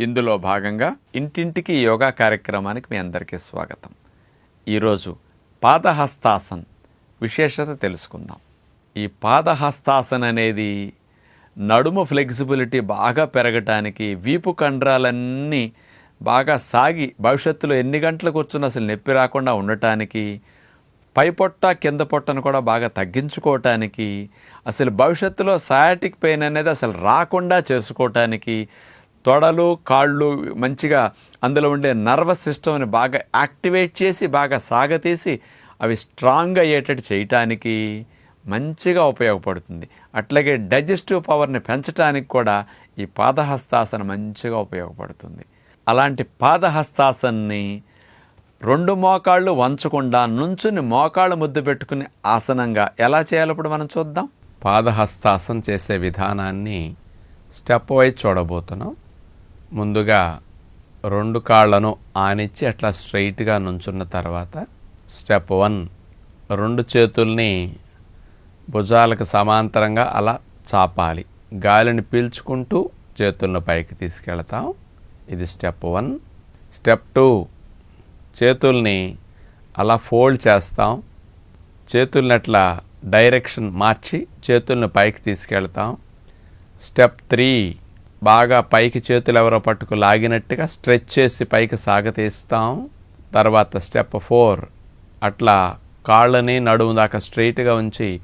ఇందులో భాగంగా ఇంటింటికి యోగా కార్యక్రమానికి మీ అందరికీ స్వాగతం. ఈరోజు పాదహస్తాసన్ విశేషత తెలుసుకుందాం. ఈ పాదహస్తాసన్ అనేది నడుము ఫ్లెక్సిబిలిటీ బాగా పెరగటానికి వీపు కండరాలన్నీ బాగా సాగి భవిష్యత్తులో ఎన్ని గంటలు కూర్చుని అసలు నొప్పి రాకుండా ఉండటానికి పై పొట్ట కింద పొట్టను కూడా బాగా తగ్గించుకోవటానికి అసలు భవిష్యత్తులో సయాటిక్ పెయిన్ అనేది అసలు రాకుండా చేసుకోవటానికి తొడలు కాళ్ళు మంచిగా అందులో ఉండే నర్వస్ సిస్టమ్ని బాగా యాక్టివేట్ చేసి బాగా సాగతీసి అవి స్ట్రాంగ్ అయ్యేటట్టు చేయటానికి మంచిగా ఉపయోగపడుతుంది. అట్లాగే డైజెస్టివ్ పవర్ని పెంచడానికి కూడా ఈ పాదహస్తాసన మంచిగా ఉపయోగపడుతుంది. అలాంటి పాదహస్తాసన్ని రెండు మోకాళ్ళు వంచకుండా నుంచుని మోకాళ్ళు ముద్దు పెట్టుకుని ఆసనంగా ఎలా చేయాలి ఇప్పుడు మనం చూద్దాం. పాదహస్తాసనం చేసే విధానాన్ని స్టెప్ వైజ్ చూడబోతున్నాం. ముందుగా రెండు కాళ్ళను ఆనిచ్చి అట్లా స్ట్రైట్గా నుంచున్న తర్వాత స్టెప్ వన్ రెండు చేతుల్ని భుజాలకు సమాంతరంగా అలా చాపాలి. గాలిని పీల్చుకుంటూ చేతులను పైకి తీసుకెళ్తాం. ఇది స్టెప్ వన్. స్టెప్ టూ చేతుల్ని అలా ఫోల్డ్ చేస్తాం. చేతుల్ని అట్లా డైరెక్షన్ మార్చి చేతుల్ని పైకి తీసుకెళ్తాం. స్టెప్ త్రీ బాగా పైకి చేతులు ఎవరో పట్టుకు లాగినట్టుగా స్ట్రెచ్ చేసి పైకి సాగతీస్తాం. తర్వాత స్టెప్ ఫోర్ అట్లా కాళ్ళని నడుము దాకా స్ట్రైట్గా ఉంచి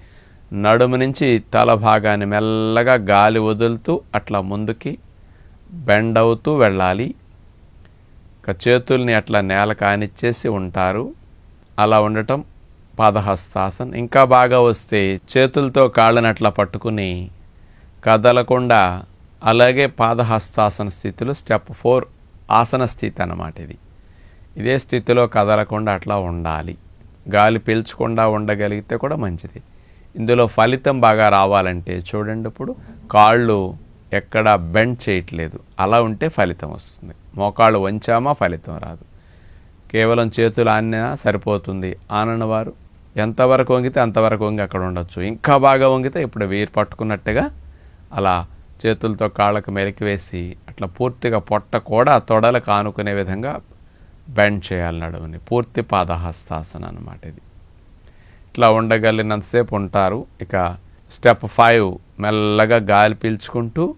నడుము నుంచి తల భాగాన్ని మెల్లగా గాలి వదులుతూ అట్లా ముందుకి బెండ్ అవుతూ వెళ్ళాలి. ఇక చేతుల్ని అట్లా నేల కానిచ్చేసి ఉంటారు. అలా ఉండటం పాదహస్తాసన్. ఇంకా బాగా వస్తే చేతులతో కాళ్ళని అట్లా పట్టుకుని కదలకుండా అలాగే పాదహస్తాసన స్థితిలో స్టెప్ ఫోర్ ఆసన స్థితి అన్నమాట ఇది. ఇదే స్థితిలో కదలకుండా అట్లా ఉండాలి. గాలి పీల్చకుండా ఉండగలిగితే కూడా మంచిది. ఇందులో ఫలితం బాగా రావాలంటే చూడండి ఇప్పుడు కాళ్ళు ఎక్కడ బెండ్ చేయట్లేదు. అలా ఉంటే ఫలితం వస్తుంది. మోకాళ్ళు వంచామా ఫలితం రాదు. కేవలం చేతులు ఆనినా సరిపోతుంది. ఆనని వారు ఎంతవరకు వంగితే అంతవరకు వంగి అక్కడ ఉండొచ్చు. ఇంకా బాగా వంగితే ఇప్పుడు వీరు పట్టుకున్నట్టుగా అలా చేతులతో కాళ్ళకు మెరికి వేసి అట్లా పూర్తిగా పొట్ట కూడా తొడలకు ఆనుకునే విధంగా బెండ్ చేయాలి నడుముని. పూర్తి పాదహస్తాసన అన్నమాట ఇది. ఇట్లా ఉండగలిగినంతసేపు ఉంటారు. ఇక స్టెప్ ఫైవ్ మెల్లగా గాలి పీల్చుకుంటూ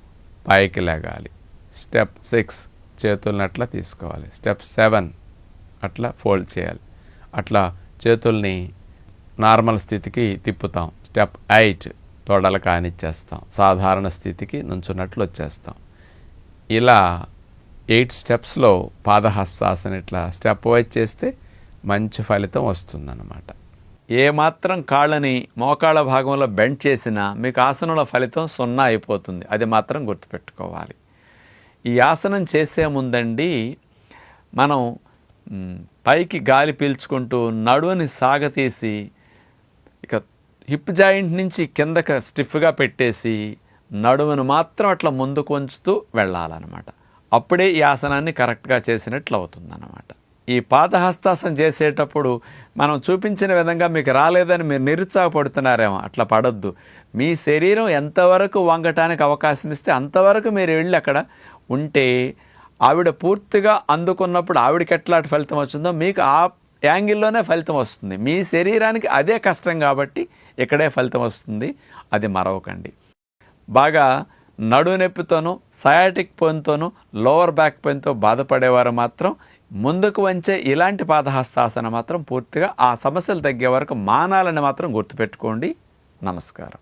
పైకి లేగాలి. స్టెప్ సిక్స్ చేతుల్ని అట్లా తీసుకోవాలి. స్టెప్ సెవెన్ అట్లా ఫోల్డ్ చేయాలి. అట్లా చేతుల్ని నార్మల్ స్థితికి తిప్పుతాం. స్టెప్ ఎయిట్ తొడలు కానిచ్చేస్తాం. సాధారణ స్థితికి నుంచున్నట్లు వచ్చేస్తాం. ఇలా ఎయిట్ స్టెప్స్లో పాదహస్తాసన ఇట్లా స్టెప్ వైజ్ చేస్తే మంచి ఫలితం వస్తుందన్నమాట. ఏ మాత్రం కాళ్ళని మోకాళ్ళ భాగంలో బెండ్ చేసినా మీకు ఆసనంలో ఫలితం సున్నా అయిపోతుంది. అది మాత్రం గుర్తుపెట్టుకోవాలి. ఈ ఆసనం చేసే ముందండి మనం పైకి గాలి పీల్చుకుంటూ నడువని సాగతీసి ఇక హిప్ జాయింట్ నుంచి కిందకి స్టిఫ్గా పెట్టేసి నడుమును మాత్రం అట్లా ముందుకు వంచుతూ వెళ్ళాలన్నమాట. అప్పుడే ఈ ఆసనాన్ని కరెక్ట్గా చేసినట్లు అవుతుందన్నమాట. ఈ పాదహస్తాసనం చేసేటప్పుడు మనం చూపించిన విధంగా మీకు రాలేదని మీరు నిరుత్సాహపడుతున్నారేమో అట్లా పడద్దు. మీ శరీరం ఎంతవరకు వంగటానికి అవకాశం ఇస్తే అంతవరకు మీరు వెళ్ళి అక్కడ ఉంటే ఆవిడ పూర్తిగా అందుకున్నప్పుడు ఆవిడకి ఎట్లాంటి ఫలితం వచ్చిందో మీకు ఆ యాంగిల్లోనే ఫలితం వస్తుంది. మీ శరీరానికి అదే కష్టం కాబట్టి ఇక్కడే ఫలితం వస్తుంది. అది మరవకండి. బాగా నడునొప్పితోనూ సయాటిక్ పెయిన్తోనూ లోవర్ బ్యాక్ పెయిన్తో బాధపడేవారు మాత్రం ముందుకు వంచే ఇలాంటి పాదహస్తాసన మాత్రం పూర్తిగా ఆ సమస్యలు తగ్గే వరకు మానాలని మాత్రం గుర్తుపెట్టుకోండి. నమస్కారం.